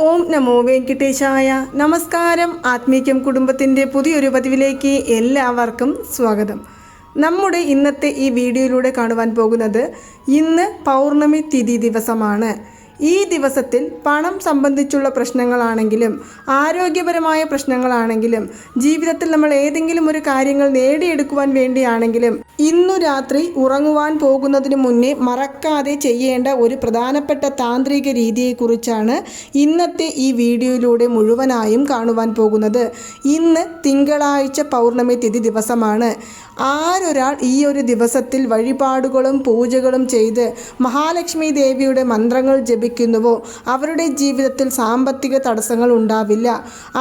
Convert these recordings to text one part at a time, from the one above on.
ഓം നമോ വെങ്കിട്ടേശായ. നമസ്കാരം. ആത്മീക്യം കുടുംബത്തിന്റെ പുതിയൊരു പതിവിലേക്ക് എല്ലാവർക്കും സ്വാഗതം. നമ്മുടെ ഇന്നത്തെ ഈ വീഡിയോയിലൂടെ കാണുവാൻ പോകുന്നത് ഇന്ന് പൗർണമി തിഥി ദിവസമാണ്. ഈ ദിവസത്തിൽ പണം സംബന്ധിച്ചുള്ള പ്രശ്നങ്ങളാണെങ്കിലും ആരോഗ്യപരമായ പ്രശ്നങ്ങളാണെങ്കിലും ജീവിതത്തിൽ നമ്മൾ ഏതെങ്കിലും ഒരു കാര്യങ്ങൾ നേടിയെടുക്കുവാൻ വേണ്ടിയാണെങ്കിലും ഇന്നു രാത്രി ഉറങ്ങുവാൻ പോകുന്നതിന് മുന്നേ മറക്കാതെ ചെയ്യേണ്ട ഒരു പ്രധാനപ്പെട്ട താന്ത്രിക രീതിയെക്കുറിച്ചാണ് ഇന്നത്തെ ഈ വീഡിയോയിലൂടെ മുഴുവനായും കാണുവാൻ പോകുന്നത്. ഇന്ന് തിങ്കളാഴ്ച പൗർണമി തിഥി ദിവസമാണ്. ആരൊരാൾ ഈ ഒരു ദിവസത്തിൽ വഴിപാടുകളും പൂജകളും ചെയ്ത് മഹാലക്ഷ്മി ദേവിയുടെ മന്ത്രങ്ങൾ ജപിക്കുന്നുവോ അവരുടെ ജീവിതത്തിൽ സാമ്പത്തിക തടസ്സങ്ങൾ ഉണ്ടാവില്ല.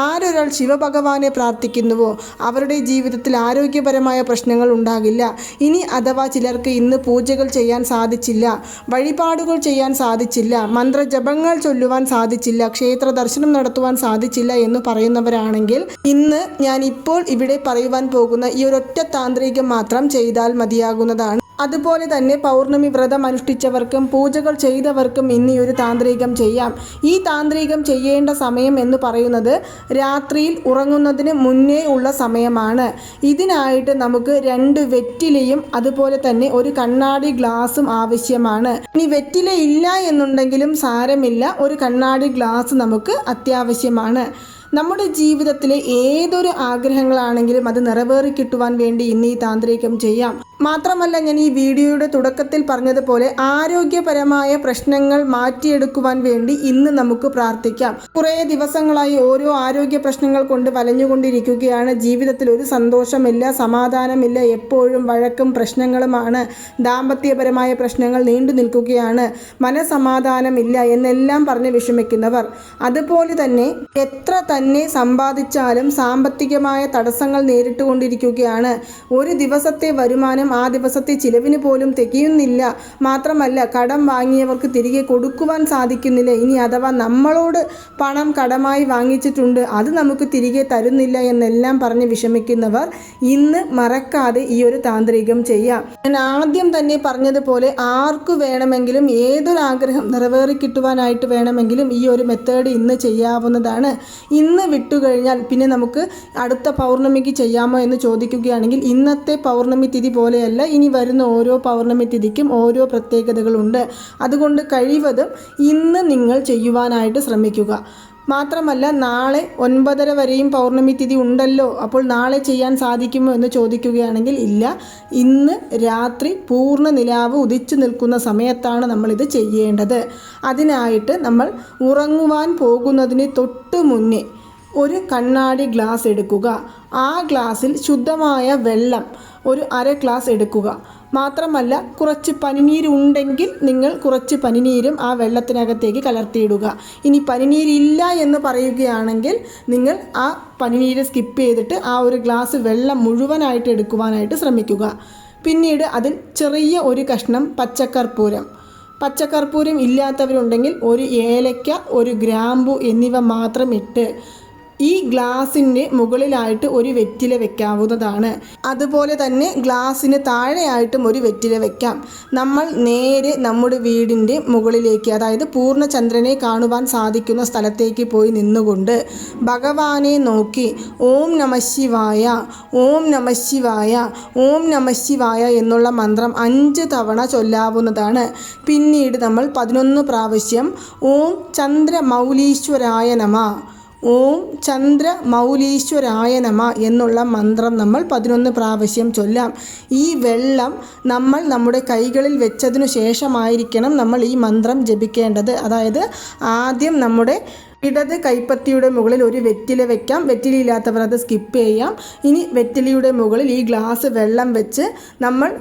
ആരൊരാൾ ശിവഭഗവാനെ പ്രാർത്ഥിക്കുന്നുവോ? അവരുടെ ജീവിതത്തിൽ ആരോഗ്യപരമായ പ്രശ്നങ്ങൾ ഉണ്ടാകില്ല. ഇനി അഥവാ ചിലർക്ക് ഇന്ന് പൂജകൾ ചെയ്യാൻ സാധിച്ചില്ല വഴിപാടുകൾ ചെയ്യാൻ സാധിച്ചില്ല മന്ത്രജപങ്ങൾ ചൊല്ലുവാൻ സാധിച്ചില്ല ക്ഷേത്ര ദർശനം നടത്തുവാൻ സാധിച്ചില്ല എന്ന് പറയുന്നവരാണെങ്കിൽ ഇന്ന് ഞാൻ ഇപ്പോൾ ഇവിടെ പറയുവാൻ പോകുന്ന ഈ ഒരൊറ്റ താന്ത്രികം മാത്രം ചെയ്താൽ മതിയാകുന്നതാണ്. അതുപോലെ തന്നെ പൗർണമി വ്രതം അനുഷ്ഠിച്ചവർക്കും പൂജകൾ ചെയ്തവർക്കും ഇന്ന് ഈ ഒരു താന്ത്രികം ചെയ്യാം. ഈ താന്ത്രികം ചെയ്യേണ്ട സമയം എന്ന് പറയുന്നത് രാത്രിയിൽ ഉറങ്ങുന്നതിന് മുന്നേ ഉള്ള സമയമാണ്. ഇതിനായിട്ട് നമുക്ക് രണ്ട് വെറ്റിലയും അതുപോലെ തന്നെ ഒരു കണ്ണാടി ഗ്ലാസും ആവശ്യമാണ്. ഇനി വെറ്റില ഇല്ല എന്നുണ്ടെങ്കിലും സാരമില്ല. ഒരു കണ്ണാടി ഗ്ലാസ് നമുക്ക് അത്യാവശ്യമാണ്. നമ്മുടെ ജീവിതത്തിലെ ഏതൊരു ആഗ്രഹങ്ങളാണെങ്കിലും അത് നിറവേറി കിട്ടുവാൻ വേണ്ടി ഇന്ന് ഈ താന്ത്രികം ചെയ്യാം. മാത്രമല്ല ഞാൻ ഈ വീഡിയോയുടെ തുടക്കത്തിൽ പറഞ്ഞതുപോലെ ആരോഗ്യപരമായ പ്രശ്നങ്ങൾ മാറ്റിയെടുക്കുവാൻ വേണ്ടി ഇന്ന് നമുക്ക് പ്രാർത്ഥിക്കാം. കുറേ ദിവസങ്ങളായി ഓരോ ആരോഗ്യ പ്രശ്നങ്ങൾ കൊണ്ട് വലഞ്ഞുകൊണ്ടിരിക്കുകയാണ്. ജീവിതത്തിൽ ഒരു സന്തോഷമില്ല സമാധാനമില്ല എപ്പോഴും വഴക്കും പ്രശ്നങ്ങളുമാണ്. ദാമ്പത്യപരമായ പ്രശ്നങ്ങൾ നീണ്ടു നിൽക്കുകയാണ്. മനസമാധാനമില്ല എന്നെല്ലാം പറഞ്ഞ് വിഷമിക്കുന്നവർ. അതുപോലെ തന്നെ എത്ര തന്നെ സമ്പാദിച്ചാലും സാമ്പത്തികമായ തടസ്സങ്ങൾ നേരിട്ടുകൊണ്ടിരിക്കുകയാണ്. ഒരു ദിവസത്തെ വരുമാനം ആ ദിവസത്തെ ചിലവിന് പോലും തികയുന്നില്ല. മാത്രമല്ല കടം വാങ്ങിയവർക്ക് തിരികെ കൊടുക്കുവാൻ സാധിക്കുന്നില്ല. ഇനി അഥവാ നമ്മളോട് പണം കടമായി വാങ്ങിച്ചിട്ടുണ്ട് അത് നമുക്ക് തിരികെ തരുന്നില്ല എന്നെല്ലാം പറഞ്ഞ് വിഷമിക്കുന്നവർ ഇന്ന് മറക്കാതെ ഈ ഒരു താന്ത്രികം ചെയ്യാം. ഞാൻ ആദ്യം തന്നെ പറഞ്ഞതുപോലെ ആർക്കു വേണമെങ്കിലും ഏതൊരാഗ്രഹം നിറവേറി കിട്ടുവാനായിട്ട് വേണമെങ്കിലും ഈ ഒരു മെത്തേഡ് ഇന്ന് ചെയ്യാവുന്നതാണ്. ഇന്ന് വിട്ടുകഴിഞ്ഞാൽ പിന്നെ നമുക്ക് അടുത്ത പൗർണമിക്ക് ചെയ്യാമോ എന്ന് ചോദിക്കുകയാണെങ്കിൽ ഇന്നത്തെ പൗർണമി തിഥി പോലെയല്ല ഇനി വരുന്ന ഓരോ പൗർണമി തിഥിക്കും ഓരോ പ്രത്യേകതകളുണ്ട്. അതുകൊണ്ട് കഴിവതും ഇന്ന് നിങ്ങൾ ചെയ്യുവാനായിട്ട് ശ്രമിക്കുക. മാത്രമല്ല നാളെ ഒൻപതര വരെയും പൗർണമി തിഥി ഉണ്ടല്ലോ. അപ്പോൾ നാളെ ചെയ്യാൻ സാധിക്കുമോ എന്ന് ചോദിക്കുകയാണെങ്കിൽ ഇല്ല. ഇന്ന് രാത്രി പൂർണ നിലാവ് ഉദിച്ചു നിൽക്കുന്ന സമയത്താണ് നമ്മളിത് ചെയ്യേണ്ടത്. അതിനായിട്ട് നമ്മൾ ഉറങ്ങുവാൻ പോകുന്നതിന് തൊട്ട് മുന്നേ ഒരു കണ്ണാടി ഗ്ലാസ് എടുക്കുക. ആ ഗ്ലാസ്സിൽ ശുദ്ധമായ വെള്ളം ഒരു അര ഗ്ലാസ് എടുക്കുക. മാത്രമല്ല കുറച്ച് പനിനീരുണ്ടെങ്കിൽ നിങ്ങൾ കുറച്ച് പനിനീരും ആ വെള്ളത്തിനകത്തേക്ക് കലർത്തിയിടുക. ഇനി പനിനീരില്ല എന്ന് പറയുകയാണെങ്കിൽ നിങ്ങൾ ആ പനിനീര് സ്കിപ്പ് ചെയ്തിട്ട് ആ ഒരു ഗ്ലാസ് വെള്ളം മുഴുവനായിട്ട് എടുക്കുവാനായിട്ട് ശ്രമിക്കുക. പിന്നീട് അതിൽ ചെറിയ ഒരു കഷ്ണം പച്ചക്കർപ്പൂരം. പച്ചക്കർപ്പൂരം ഇല്ലാത്തവരുണ്ടെങ്കിൽ ഒരു ഏലക്ക ഒരു ഗ്രാമ്പു എന്നിവ മാത്രം ഇട്ട് ഈ ഗ്ലാസിന്റെ മുകളിലായിട്ട് ഒരു വെറ്റില വെക്കാവുന്നതാണ്. അതുപോലെ തന്നെ ഗ്ലാസ്സിന് താഴെയായിട്ടും ഒരു വെറ്റില വെക്കാം. നമ്മൾ നേരെ നമ്മുടെ വീടിന്റെ മുകളിലേക്ക് അതായത് പൂർണചന്ദ്രനെ കാണുവാൻ സാധിക്കുന്ന സ്ഥലത്തേക്ക് പോയി നിന്നുകൊണ്ട് ഭഗവാനെ നോക്കി ഓം നമശിവായ ഓം നമശിവായ ഓം നമശിവായ എന്നുള്ള മന്ത്രം അഞ്ച് തവണ ചൊല്ലാവുന്നതാണ്. പിന്നീട് നമ്മൾ പതിനൊന്ന് പ്രാവശ്യം ഓം ചന്ദ്രമൗലീശ്വരായ നമ ഓം ചന്ദ്ര മൗലീശ്വരായ നമ എന്നുള്ള മന്ത്രം നമ്മൾ പതിനൊന്ന് പ്രാവശ്യം ചൊല്ലാം. ഈ വെള്ളം നമ്മൾ നമ്മുടെ കൈകളിൽ വെച്ചതിനു ശേഷമായിരിക്കണം നമ്മൾ ഈ മന്ത്രം ജപിക്കേണ്ടത്. അതായത് ആദ്യം നമ്മുടെ ഇടത് കൈപ്പത്തിയുടെ മുകളിൽ ഒരു വെറ്റില വെക്കാം. വെറ്റിലയില്ലാത്തവർ അത് സ്കിപ്പ് ചെയ്യാം. ഇനി വെറ്റിലയുടെ മുകളിൽ ഈ ഗ്ലാസ് വെള്ളം വെച്ച് നമ്മൾ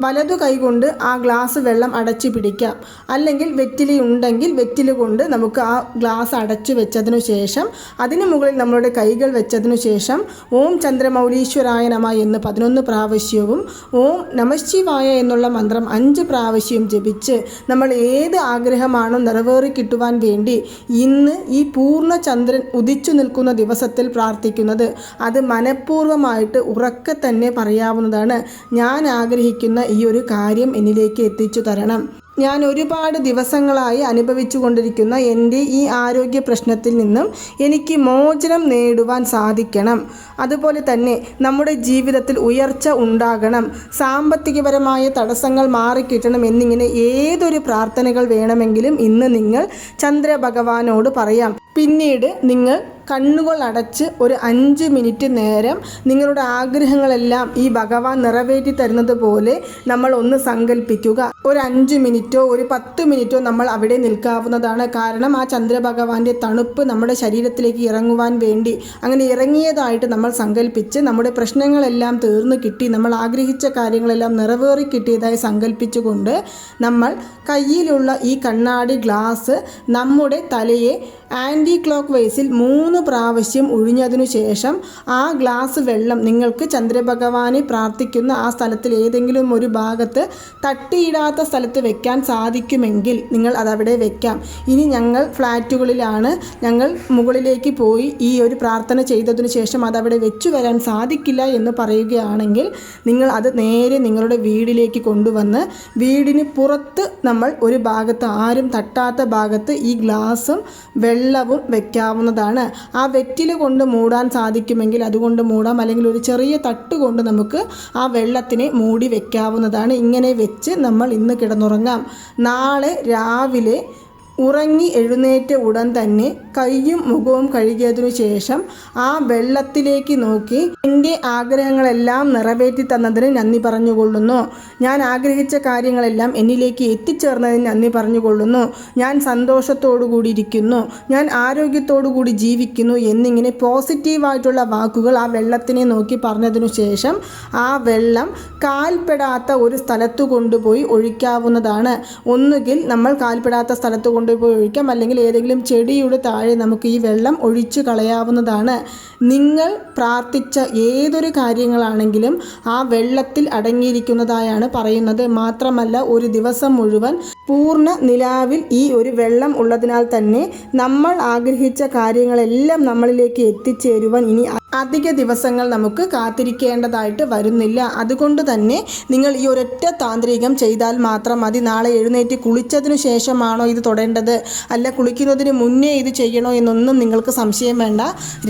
വലതു കൈകൊണ്ട് ആ ഗ്ലാസ് വെള്ളം അടച്ചു പിടിക്കാം. അല്ലെങ്കിൽ വെറ്റില ഉണ്ടെങ്കിൽ വെറ്റില കൊണ്ട് നമുക്ക് ആ ഗ്ലാസ് അടച്ചു വെച്ചതിനു ശേഷം അതിന് മുകളിൽ നമ്മളുടെ കൈകൾ വെച്ചതിനു ശേഷം ഓം ചന്ദ്രമൗലീശ്വരായ നമ എന്ന് പതിനൊന്ന് പ്രാവശ്യവും ഓം നമശിവായ എന്നുള്ള മന്ത്രം അഞ്ച് പ്രാവശ്യവും ജപിച്ച് നമ്മൾ ഏത് ആഗ്രഹമാണോ നിറവേറി കിട്ടുവാൻ വേണ്ടി ഇന്ന് ഈ പൂർണ ചന്ദ്രൻ ഉദിച്ചു നിൽക്കുന്ന ദിവസത്തിൽ പ്രാർത്ഥിക്കുന്നത്. അത് മനഃപൂർവമായിട്ട് ഉറക്കെ തന്നെ പറയാവുന്നതാണ്. ഞാൻ ആഗ്രഹിക്കുന്ന ഈ ഒരു കാര്യം എന്നിലേക്ക് എത്തിച്ചു തരണം. ഞാൻ ഒരുപാട് ദിവസങ്ങളായി അനുഭവിച്ചു കൊണ്ടിരിക്കുന്ന എന്റെ ഈ ആരോഗ്യ പ്രശ്നത്തിൽ നിന്നും എനിക്ക് മോചനം നേടുവാൻ സാധിക്കണം. അതുപോലെ തന്നെ നമ്മുടെ ജീവിതത്തിൽ ഉയർച്ച ഉണ്ടാകണം. സാമ്പത്തികപരമായ തടസ്സങ്ങൾ മാറിക്കിട്ടണം എന്നിങ്ങനെ ഏതൊരു പ്രാർത്ഥനകൾ വേണമെങ്കിലും ഇന്ന് നിങ്ങൾ ചന്ദ്രഭഗവാനോട് പറയാം. പിന്നീട് നിങ്ങൾ കണ്ണുകൾ അടച്ച് ഒരു അഞ്ച് മിനിറ്റ് നേരം നിങ്ങളുടെ ആഗ്രഹങ്ങളെല്ലാം ഈ ഭഗവാൻ നിറവേറ്റി തരുന്നത് പോലെ നമ്മൾ ഒന്ന് സങ്കല്പിക്കുക ഒരു അഞ്ച് മിനിറ്റോ ഒരു പത്ത് മിനിറ്റോ നമ്മൾ അവിടെ നിൽക്കാവുന്നതാണ്. കാരണം ആ ചന്ദ്രഭഗവാന്റെ തണുപ്പ് നമ്മുടെ ശരീരത്തിലേക്ക് ഇറങ്ങുവാൻ വേണ്ടി അങ്ങനെ ഇറങ്ങിയതായിട്ട് നമ്മൾ സങ്കല്പിച്ച് നമ്മുടെ പ്രശ്നങ്ങളെല്ലാം തീർന്നു കിട്ടി നമ്മൾ ആഗ്രഹിച്ച കാര്യങ്ങളെല്ലാം നിറവേറി കിട്ടിയതായി സങ്കല്പിച്ചുകൊണ്ട് നമ്മൾ കയ്യിലുള്ള ഈ കണ്ണാടി ഗ്ലാസ് നമ്മുടെ തലയെ ആന്റി ക്ലോക്ക് വൈസിൽ മൂന്ന് പ്രാവശ്യം ഒഴിഞ്ഞതിനു ശേഷം ആ ഗ്ലാസ് വെള്ളം നിങ്ങൾക്ക് ചന്ദ്രഭഗവാനെ പ്രാർത്ഥിക്കുന്ന ആ സ്ഥലത്തിൽ ഏതെങ്കിലും ഒരു ഭാഗത്ത് തട്ടിയിടാത്ത സ്ഥലത്ത് വെക്കാൻ സാധിക്കുമെങ്കിൽ നിങ്ങൾ അതവിടെ വെക്കാം. ഇനി ഞങ്ങൾ ഫ്ലാറ്റുകളിലാണ്. ഞങ്ങൾ മുകളിലേക്ക് പോയി ഈ ഒരു പ്രാർത്ഥന ചെയ്തതിനു ശേഷം അതവിടെ വെച്ചു വരാൻ സാധിക്കില്ല എന്ന് പറയുകയാണെങ്കിൽ നിങ്ങൾ അത് നേരെ നിങ്ങളുടെ വീടിലേക്ക് കൊണ്ടുവന്ന് വീടിന് പുറത്ത് നമ്മൾ ഒരു ഭാഗത്ത് ആരും തട്ടാത്ത ഭാഗത്ത് ഈ ഗ്ലാസും വെള്ളവും വെക്കാവുന്നതാണ്. ആ വെറ്റിൽ കൊണ്ട് മൂടാൻ സാധിക്കുമെങ്കിൽ അതുകൊണ്ട് മൂടാം. അല്ലെങ്കിൽ ഒരു ചെറിയ തട്ട് കൊണ്ട് നമുക്ക് ആ വെള്ളത്തിനെ മൂടി വെക്കാവുന്നതാണ്. ഇങ്ങനെ വെച്ച് നമ്മൾ ഇന്ന് കിടന്നുറങ്ങാം. നാളെ രാവിലെ ഉറങ്ങി എഴുന്നേറ്റ ഉടൻ തന്നെ കൈയും മുഖവും കഴുകിയതിനു ശേഷം ആ വെള്ളത്തിലേക്ക് നോക്കി എന്റെ ആഗ്രഹങ്ങളെല്ലാം നിറവേറ്റി തന്നതിന് നന്ദി പറഞ്ഞുകൊള്ളുന്നു. ഞാൻ ആഗ്രഹിച്ച കാര്യങ്ങളെല്ലാം എന്നിലേക്ക് എത്തിച്ചേർന്നതിന് നന്ദി പറഞ്ഞുകൊള്ളുന്നു. ഞാൻ സന്തോഷത്തോടു കൂടി ഇരിക്കുന്നു ഞാൻ ആരോഗ്യത്തോടു കൂടി ജീവിക്കുന്നു എന്നിങ്ങനെ പോസിറ്റീവായിട്ടുള്ള വാക്കുകൾ ആ വെള്ളത്തിനെ നോക്കി പറഞ്ഞതിനു ശേഷം ആ വെള്ളം കാൽപ്പെടാത്ത ഒരു സ്ഥലത്ത് കൊണ്ടുപോയി ഒഴിക്കാവുന്നതാണ്. ഒന്നുകിൽ നമ്മൾ കാൽപ്പെടാത്ത സ്ഥലത്ത് കൊണ്ടുപോയി ഒഴിക്കാം അല്ലെങ്കിൽ ഏതെങ്കിലും ചെടിയുടെ താഴെ നമുക്ക് ഈ വെള്ളം ഒഴിച്ചു കളയാവുന്നതാണ്. നിങ്ങൾ പ്രാർത്ഥിച്ച ഏതൊരു കാര്യങ്ങളാണെങ്കിലും ആ വെള്ളത്തിൽ അടങ്ങിയിരിക്കുന്നതായാണ് പറയുന്നത്. മാത്രമല്ല ഒരു ദിവസം മുഴുവൻ പൂർണ നിലാവിൽ ഈ ഒരു വെള്ളം ഉള്ളതിനാൽ തന്നെ നമ്മൾ ആഗ്രഹിച്ച കാര്യങ്ങളെല്ലാം നമ്മളിലേക്ക് എത്തിച്ചേരുവാൻ ഇനി അധിക ദിവസങ്ങൾ നമുക്ക് കാത്തിരിക്കേണ്ടതായിട്ട് വരുന്നില്ല. അതുകൊണ്ട് തന്നെ നിങ്ങൾ ഈ ഒരൊറ്റ താന്ത്രികം ചെയ്താൽ മാത്രം മതി. നാളെ എഴുന്നേറ്റ് കുളിച്ചതിനു ശേഷമാണോ ഇത് തൊടേണ്ടത്? അല്ല കുളിക്കുന്നതിന് മുന്നേ ഇത് ചെയ്യണോ എന്നൊന്നും നിങ്ങൾക്ക് സംശയം വേണ്ട.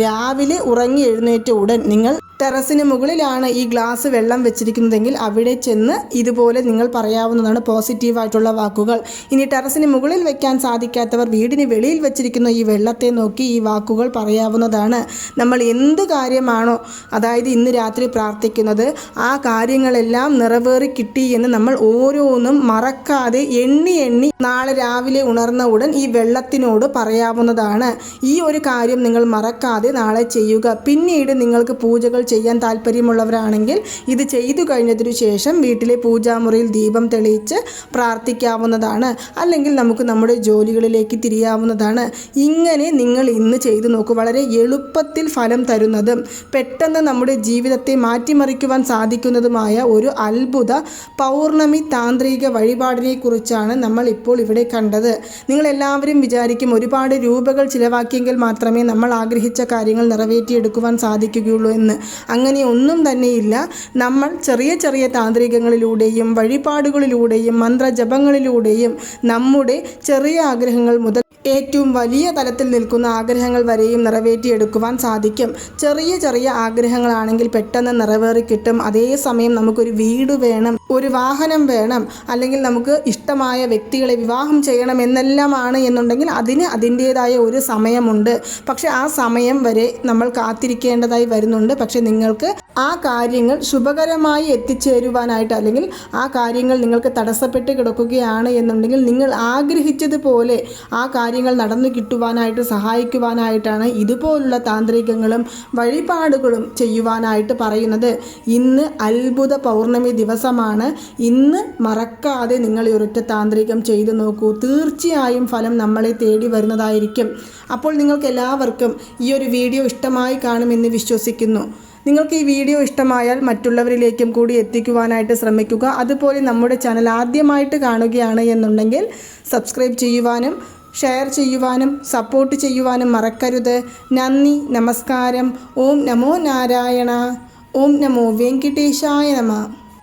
രാവിലെ ഉറങ്ങി എഴുന്നേറ്റ ഉടൻ നിങ്ങൾ ടെറസിന് മുകളിലാണ് ഈ ഗ്ലാസ് വെള്ളം വെച്ചിരിക്കുന്നതെങ്കിൽ അവിടെ ചെന്ന് ഇതുപോലെ നിങ്ങൾ പറയാവുന്നതാണ് പോസിറ്റീവായിട്ടുള്ള വാക്കുകൾ. ഇനി ടെറസിന് മുകളിൽ വെക്കാൻ സാധിക്കാത്തവർ വീടിന് വെളിയിൽ വെച്ചിരിക്കുന്ന ഈ വെള്ളത്തെ നോക്കി ഈ വാക്കുകൾ പറയാവുന്നതാണ്. നമ്മൾ എന്ത് കാര്യമാണോ അതായത് ഇന്ന് രാത്രി പ്രാർത്ഥിക്കുന്നത് ആ കാര്യങ്ങളെല്ലാം നിറവേറി കിട്ടി എന്ന് നമ്മൾ ഓരോന്നും മറക്കാതെ എണ്ണി എണ്ണി നാളെ രാവിലെ ഉണർന്ന ഉടൻ ഈ വെള്ളത്തിനോട് പറയാവുന്നതാണ്. ഈ ഒരു കാര്യം നിങ്ങൾ മറക്കാതെ നാളെ ചെയ്യുക. പിന്നീട് നിങ്ങൾക്ക് പൂജകൾ ചെയ്യാൻ താല്പര്യമുള്ളവരാണെങ്കിൽ ഇത് ചെയ്തു കഴിഞ്ഞതിനു ശേഷം വീട്ടിലെ പൂജാമുറിയിൽ ദീപം തെളിയിച്ച് പ്രാർത്ഥിക്കാവുന്നതാണ്. അല്ലെങ്കിൽ നമുക്ക് നമ്മുടെ ജോലികളിലേക്ക് തിരിയാവുന്നതാണ്. ഇങ്ങനെ നിങ്ങൾ ഇന്ന് ചെയ്തു നോക്കൂ. വളരെ എളുപ്പത്തിൽ ഫലം തരുന്നതും. പെട്ടെന്ന് നമ്മുടെ ജീവിതത്തെ മാറ്റിമറിക്കുവാൻ സാധിക്കുന്നതുമായ ഒരു അത്ഭുത പൗർണമി താന്ത്രിക വഴിപാടിനെക്കുറിച്ചാണ് നമ്മൾ ഇപ്പോൾ ഇവിടെ കണ്ടത്. നിങ്ങൾ എല്ലാവരും വിചാരിക്കും ഒരുപാട് രൂപകൾ ചിലവാക്കിയെങ്കിൽ മാത്രമേ നമ്മൾ ആഗ്രഹിച്ച കാര്യങ്ങൾ നിറവേറ്റിയെടുക്കുവാൻ സാധിക്കുകയുള്ളൂ എന്ന്. അങ്ങനെ ഒന്നും തന്നെയില്ല. നമ്മൾ ചെറിയ ചെറിയ താന്ത്രികങ്ങളിലൂടെയും വഴിപാടുകളിലൂടെയും മന്ത്രജപങ്ങളിലൂടെയും നമ്മുടെ ചെറിയ ആഗ്രഹങ്ങൾ മുതൽ ഏറ്റവും വലിയ തലത്തിൽ നിൽക്കുന്ന ആഗ്രഹങ്ങൾ വരെയും നിറവേറ്റിയെടുക്കുവാൻ സാധിക്കും. ചെറിയ ചെറിയ ആഗ്രഹങ്ങളാണെങ്കിൽ പെട്ടെന്ന് നിറവേറി കിട്ടും. അതേസമയം നമുക്കൊരു വീട് വേണം ഒരു വാഹനം വേണം അല്ലെങ്കിൽ നമുക്ക് ഇഷ്ടമായ വ്യക്തികളെ വിവാഹം ചെയ്യണം എന്നെല്ലാമാണ് എന്നുണ്ടെങ്കിൽ അതിന് അതിന്റേതായ ഒരു സമയമുണ്ട്. പക്ഷെ ആ സമയം വരെ നമ്മൾ കാത്തിരിക്കേണ്ടതായി വരുന്നുണ്ട്. പക്ഷെ നിങ്ങൾക്ക് ആ കാര്യങ്ങൾ ശുഭകരമായി എത്തിച്ചേരുവാനായിട്ട് അല്ലെങ്കിൽ ആ കാര്യങ്ങൾ നിങ്ങൾക്ക് തടസ്സപ്പെട്ട് കിടക്കുകയാണ് എന്നുണ്ടെങ്കിൽ നിങ്ങൾ ആഗ്രഹിച്ചതുപോലെ ആ കാര്യങ്ങൾ നടന്നു കിട്ടുവാനായിട്ട് സഹായിക്കുവാനായിട്ടാണ് ഇതുപോലുള്ള താന്ത്രികങ്ങളും വഴിപാടുകളും ചെയ്യുവാനായിട്ട് പറയുന്നത്. ഇന്ന് അത്ഭുത പൗർണമി ദിവസമാണ്. ഇന്ന് മറക്കാതെ നിങ്ങൾ ഈ ഒരൊറ്റ താന്ത്രികം ചെയ്തു നോക്കൂ. തീർച്ചയായും ഫലം നമ്മളെ തേടി വരുന്നതായിരിക്കും. അപ്പോൾ നിങ്ങൾക്ക് എല്ലാവർക്കും ഈ ഒരു വീഡിയോ ഇഷ്ടമായി കാണുമെന്ന് വിശ്വസിക്കുന്നു. നിങ്ങൾക്ക് ഈ വീഡിയോ ഇഷ്ടമായാൽ മറ്റുള്ളവരിലേക്കും കൂടി എത്തിക്കുവാനായിട്ട് ശ്രമിക്കുക. അതുപോലെ നമ്മുടെ ചാനൽ ആദ്യമായിട്ട് കാണുകയാണ് എന്നുണ്ടെങ്കിൽ സബ്സ്ക്രൈബ് ചെയ്യുവാനും ഷെയർ ചെയ്യുവാനും സപ്പോർട്ട് ചെയ്യുവാനും മറക്കരുത്. നന്ദി നമസ്കാരം. ഓം നമോ നാരായണ. ഓം നമോ വെങ്കിട്ടേശായ നമ.